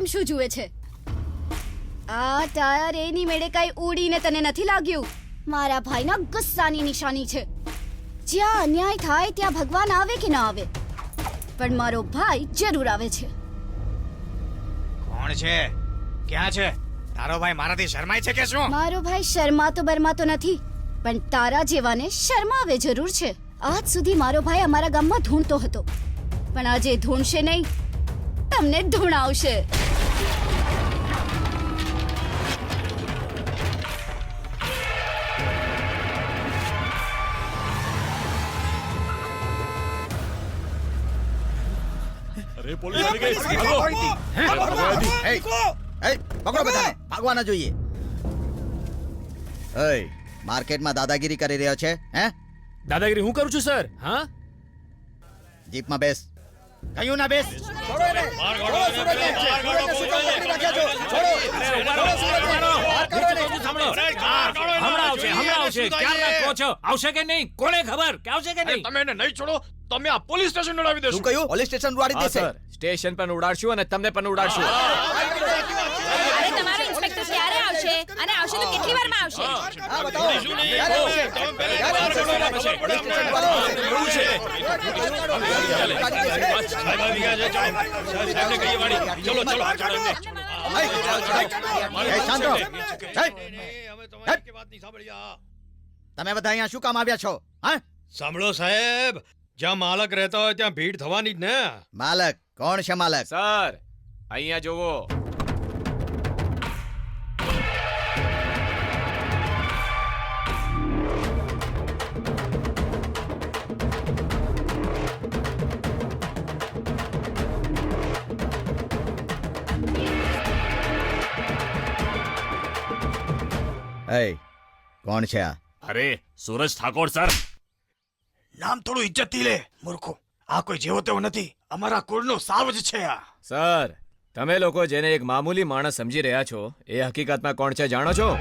પાછું જુએ છે? આ ટાયર એની મેળે કઈ ઉડીને તને નથી લાગ્યું? મારા ભાઈના ગુસ્સાની નિશાની છે. જ્યાં અન્યાય થાય ત્યાં ભગવાન આવે કે ના આવે? પણ મારો ભાઈ જરૂર આવે છે. કોણ છે? ક્યાં છે? તારો ભાઈ મારાથી શરમાય છે કે શું? મારો ભાઈ શર્માતો બરમાતો નથી પણ તારા જેવાને શરમાવે જરૂર છે. આજ સુધી મારો ભાઈ અમારા ગામમાં ધૂણતો હતો. પણ આજે ધૂણશે નહીં તમને ધૂણાવશે. અરે પોલીસ આવી ગઈ. ભાગો એ, એ, પકડો બધાને. ભાગવા ના જોઈએ. એય, માર્કેટમાં દાદાગીરી કરી રહ્યો છે હે? દાદાગીરી હું કરું છું સર? હા? જીપમાં બેસ. કયું ના બેસ હમણાં આવશે હમણાં આવશે ક્યાં રાખો છો આવશે કે નહીં કોને ખબર કે આવશે કે નહીં તમે એને નહીં છોડો તમે આ પોલીસ સ્ટેશન ઉડાવી દેશો શું કહ્યું પોલીસ સ્ટેશન ઉડાડી દેશે સ્ટેશન પણ ઉડાડશું અને તમને પણ ઉડાડશું ક્યારે આવશે અને આવશે તો કેટલી વારમાં આવશે હા, બતાવો. સાહેબ આવી ગયા છે ચાલો સાહેબને કહીએ ચલો ચલો ચાલો આ. તમે બધા અહીંયા શું કામ આવ્યા છો હા સાંભળો સાહેબ જ્યાં માલક રહેતા હોય ત્યાં ભીડ થવાની જ ને માલક કોણ છે માલક સર અહીંયા જોવો એ કોણ છે આ? અરે સુરજ ઠાકોર સર. નામ થોડું ઇજ્જતથી લે મૂર્ખો. આ કોઈ જેવો તેવો નથી. અમારા કુળનો સાવ જ છે આ. સર તમે લોકો જેને એક મામૂલી માણસ સમજી રહ્યા છો એ હકીકતમાં કોણ છે જાણો છો?